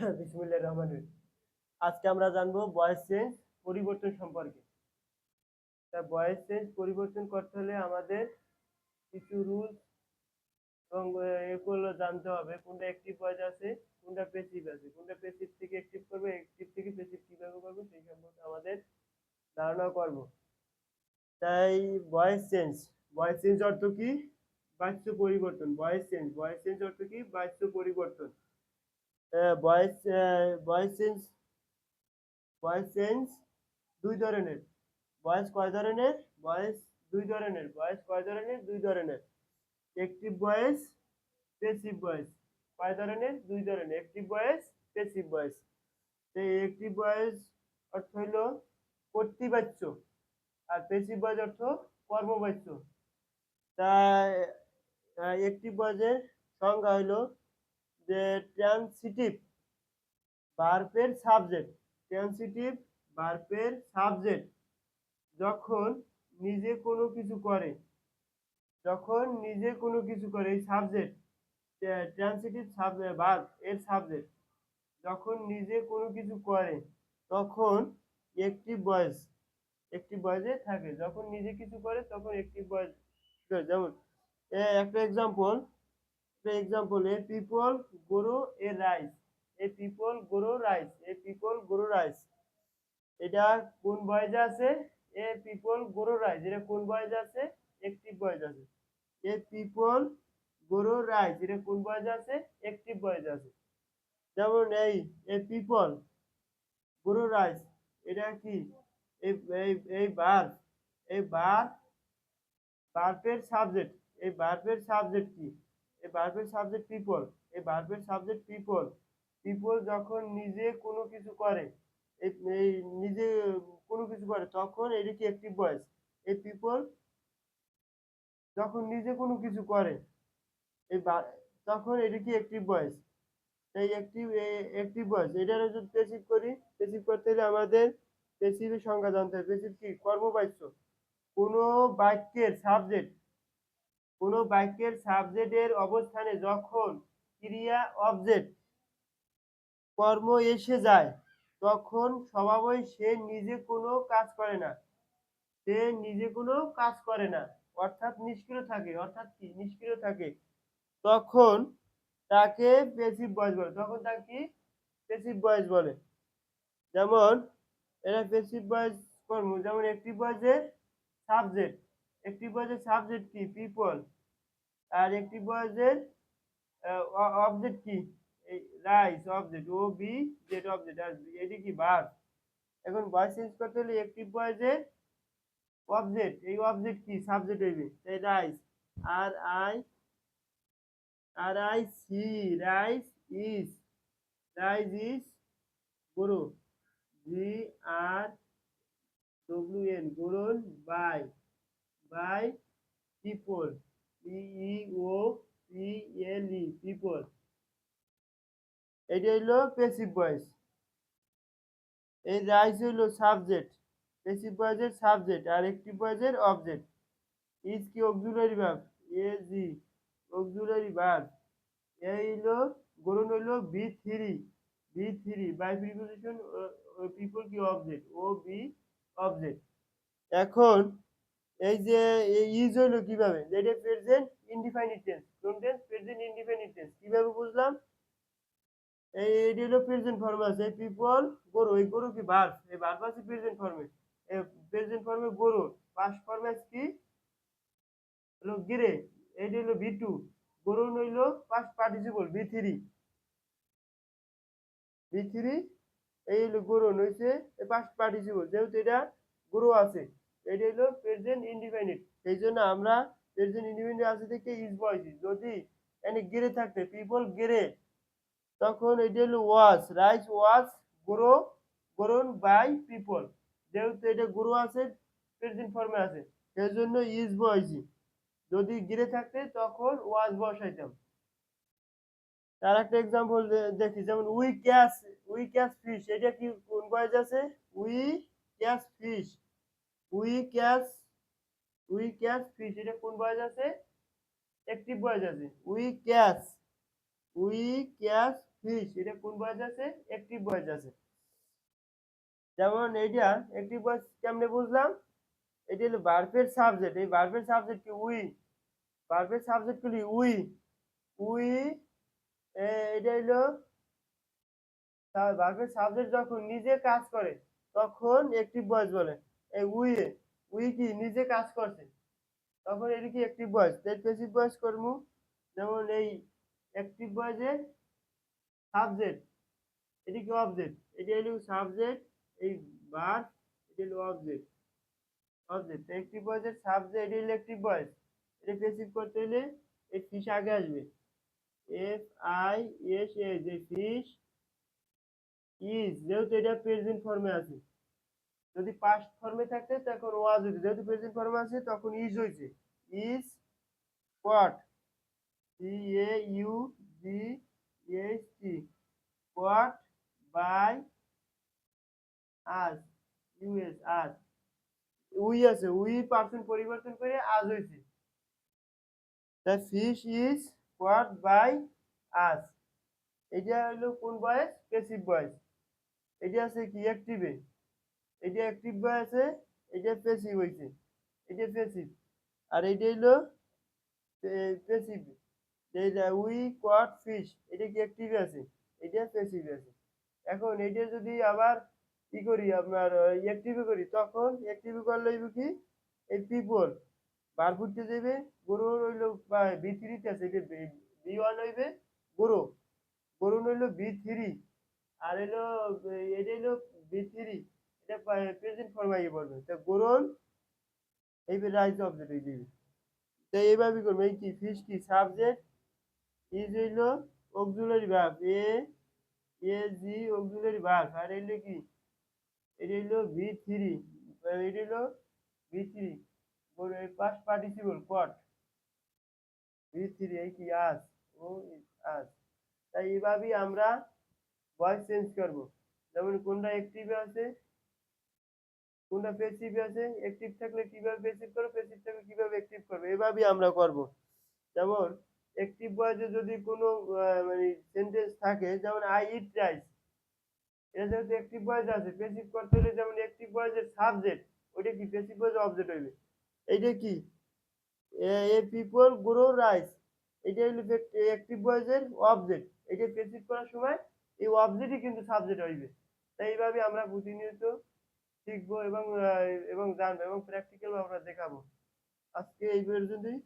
বিসমুল্লাহ রহমান আজকে আমরা জানব বয়েস চেঞ্জ পরিবর্তন সম্পর্কে। তা বয়েস চেঞ্জ পরিবর্তন করতে হলে আমাদের কিছু রুলস এবং এগুলো জানতে হবে। কোনটা অ্যাক্টিভ ভয়েস আছে, কোনটা প্যাসিভ আছে। কোনটা প্যাসিভ থেকে অ্যাক্টিভ করবে অ্যাক্টিভ থেকে প্যাসিভ কীভাবে করবে, সেই সম্পর্কে আমাদের ধারণা করব। তাই ভয়েস চেঞ্জ ভয়েস চেঞ্জ অর্থ কি? বাচ্য পরিবর্তন। ভয়েস চেঞ্জ ভয়েস চেঞ্জ অর্থ কি? বাচ্য পরিবর্তন। Voice voice change voice change দুই ধরনের। ভয়েস কয় ধরনের? ভয়েস দুই ধরনের। ভয়েস কয় ধরনের? দুই ধরনের। অ্যাক্টিভ ভয়েস প্যাসিভ ভয়েস কয় ধরনের? দুই ধরনের। অ্যাক্টিভ ভয়েস প্যাসিভ ভয়েস এই অ্যাক্টিভ ভয়েস অর্থ হইল কর্তৃবাচ্য আর প্যাসিভ ভয়েস অর্থ কর্মবাচ্য। তাই অ্যাক্টিভ ভয়েসের সংজ্ঞা হইল ট্রান্সিটিভ ভার্বের সাবজেক্ট ট্রান্সিটিভ ভার্বের সাবজেক্ট যখন নিজে কোনো কিছু করে, যখন নিজে কোনো কিছু করে, এই সাবজেক্ট ট্রান্সিটিভ ভার্ব এর সাবজেক্ট যখন নিজে কোনো কিছু করে, তখন একটি বয়স, একটি বয়সে থাকে। যখন নিজে কিছু করে, তখন একটি বয়স, যেমন একটা এক্সাম্পল একটা example a people grow a rice a people grow rice a people grow rice এটা কোন বয়সে আছে? এ পিপল গ্রো রাইস এটা কোন বয়সে আছে? একটিভ বয়স আছে। এ পিপল গ্রো রাইস এটা কোন বয়সে আছে? একটিভ বয়স আছে। যেমন এই এ পিপল গ্রো রাইস এটা কি? এই এই বার এই বার ভার্বের সাবজেক্ট এই ভার্বের সাবজেক্ট কি? এই ভার্বের সাবজেক্ট পিপল এই ভার্বের সাবজেক্ট পিপল পিপল যখন নিজে কোনো কিছু করে এই নিজে কোনো কিছু করে, তখন এটি কি একটি ভয়েস এই পিপল যখন নিজে কোনো কিছু করে এই তখন এটি কি একটি ভয়েস এই একটি একটি ভয়েস এটার যদি পেসিভ করি পেসিভ করতে হলে আমাদের পেসিভের সংজ্ঞা জানতে হবে। পেসিভ কি? কর্মবাচ্য। কোনো বাক্যের সাবজেক্ট কোনো বাক্যের সাবজেক্টের অবস্থানে যখন ক্রিয়া অবজেক্ট কর্ম এসে যায়, তখন স্বভাবই সে নিজে কোনো কাজ করে না। সে নিজে কোনো কাজ করে না। অর্থাৎ নিষ্ক্রিয় থাকে, অর্থাৎ কি? নিষ্ক্রিয় থাকে। তখন তাকে পেসিভ ভয়েস বলে। তখন তাকে কি? পেসিভ ভয়েস বলে। যেমন, এরা পেসিভ ভয়েস কর্ম, যেমন একটি ভয়েসের সাবজেক্ট একটি ভয়েসের সাবজেক্ট কি? পিপল আর একটি ভয়েসের অবজেক্ট কি? Rice object O B Z object আর এটি কি? ভার্ব এখন ভয়েস চেঞ্জ করতে হলে একটি ভয়েসের অবজেক্ট এই অবজেক্ট কি? সাবজেক্ট হইবে। এই rice R I R I C rice is rice is grow G R W N grown by by people E O P L E people এটা হইল পেসিভ ভয়েস এই রাইস হইল subject passive ভয়েসের subject আর active ভয়েসের object is কি auxiliary verb a G auxiliary verb এই হইল গরুন হইল B three B three by preposition people কি অবজেক্ট ও বি অবজেক্ট এখন এই যে ইজ হইল কীভাবে? যেটা প্রেজেন্ট ইনডিফাইনিট টেন্স কোন টেন্স প্রেজেন্ট ইনডিফাইনিট টেন্স কীভাবে বুঝলাম? এই, এটি হলো প্রেজেন্ট ফর্মে আছে। পিপল গরু, এই গরু কি ভার্ব এই ভার্ব আছে প্রেজেন্ট ফর্মে প্রেজেন্ট ফর্মে গরু পাস্ট ফর্মে আছে কি? হলো গিরে এটি হলো ভি টু গরু হইল past participle V three V three এই হলো গরু হইছে পাস্ট পার্টিসিপল যেহেতু এটা গরু আছে। এটি হলো প্রেজেন্ট ইনডিপেন্ডেন্ট সেই জন্য আমরা প্রেজেন্ট ইনডিপেন্ডেন্ট আছে থেকে ইজ বয়সি যদি এনে গেরে থাকতে পিপল গেরে তখন এটি হলো was rice was grow grown by people যেহেতু এটা গ্রো আছে প্রেজেন্ট ফর্মে আছে, সেই জন্য ইজ বয়সি যদি গিরে থাকতে তখন ওয়াজ বসাইতাম। তার একটা এক্সাম্পল দেখি, যেমন we catch we catch fish এটা কি কোন বয়স আছে? We catch fish we catch we catch fish এটা কোন বয়স আছে? একটিভ বয়স আছে। We catch we catch fish, এটা কোন বয়স আছে? অ্যাক্টিভ বয়স আছে। যেমন এইটা অ্যাক্টিভ বয়স কেমনে বুঝলাম? এটা হলো ভার্বের সাবজেক্ট এই ভার্বের সাবজেক্ট কি উই? ভার্বের সাবজেক্ট গুলি উই উই এটা হলো ভার্বের সাবজেক্ট যখন নিজে কাজ করে, তখন অ্যাক্টিভ ভয়েস বলে। এই উই উই কি নিজে কাজ করছে? তখন এটি কি অ্যাক্টিভ ভয়েস তাই প্যাসিভ ভয়েস করব যেমন এই অ্যাক্টিভ ভয়েসের সাবজেক্ট এটি কি অবজেক্ট এটি হলো সাবজেক্ট এই ভার্ব এটি হলো অবজেক্ট অবজেক্ট অ্যাক্টিভ ভয়েসের সাবজেক্ট এটি হলো অ্যাক্টিভ ভয়েস এটা প্যাসিভ করতে হলে এই ফিশ আগে আসবে। এফ আই এস এ যে ফিশ ইজ যেহেতু এটা প্রেজেন্ট ফর্মে আছে। যদি পাস্ট ফর্মে থাকে, তখন ওয়াজ হইছে যেহেতু প্রেজেন্ট ফর্মে আছে, তখন ইজ হইছে। Is caught C A U G H T caught by us U S us we আছে। উই পার্সন পরিবর্তন করে আজ হইছে। The fish is caught by us এটা হলো কোন বয়স? প্যাসিভ বয়স। এটা আছে কি? অ্যাক্টিভে এটা অ্যাক্টিভ বয় আছে এটা প্যাসিভ হইছে এটা প্যাসিভ আর এটা হলো প্যাসিভ এইটা উই কট ফিশ এটা কি অ্যাক্টিভে আছে এটা প্যাসিভে আছে এখন এটা যদি আবার কি করি আপনার অ্যাক্টিভে করি তখন অ্যাক্টিভে করলে হইব কি এই পিপল বার ফুটতে যাবে গরু হইল বি থ্রিতে আছে এটা বি ওয়ান হইবে গরু গরু হইল বি থ্রি আর হইল এটা হইল বি থ্রি প্রেজেন্ট ফর্মে পড়বে। তা গরুন এই রাইজ অবজেক্ট হয়ে যাবে তো এইভাবে করব এই কি ফিস কি সাবজেক্ট ইজ হইল অক্সুলারি ভার্ব এ এ জি অক্সুলারি ভার্ব আর হইল কি? এটা হইল ভি থ্রি এটা হইল V three past participle caught V three এই কি আস ও আস তাই এইভাবেই আমরা ভয়েস চেঞ্জ করব। যেমন কোনটা অ্যাক্টিভে আছে কোনটা প্যাসিভে আছে? অ্যাক্টিভ থাকলে কীভাবে প্যাসিভ করবে প্যাসিভ থাকলে কীভাবে অ্যাক্টিভ করবে? এভাবেই আমরা করব। যেমন অ্যাক্টিভ ভয়েসে যদি কোনো মানে সেন্টেন্স থাকে, যেমন আই ইট রাইস এটা যেহেতু অ্যাক্টিভ ভয়েস আছে প্যাসিভ করতে হলে যেমন অ্যাক্টিভ ভয়েসের সাবজেক্ট ওইটা কি? প্যাসিভ ভয়েস অবজেক্ট হইবে। এইটা কি? এ পিপল গ্রো রাইস এটা হলো অ্যাক্টিভ ভয়েসের অবজেক্ট এটা প্যাসিভ করার সময় এই অবজেক্টই কিন্তু সাবজেক্ট হইবে। তাই এইভাবে আমরা প্রতিনিয়ত শিখব এবং এবং জানব এবং প্র্যাকটিক্যাল আমরা দেখাবো। আজকে এই পর্যন্তই।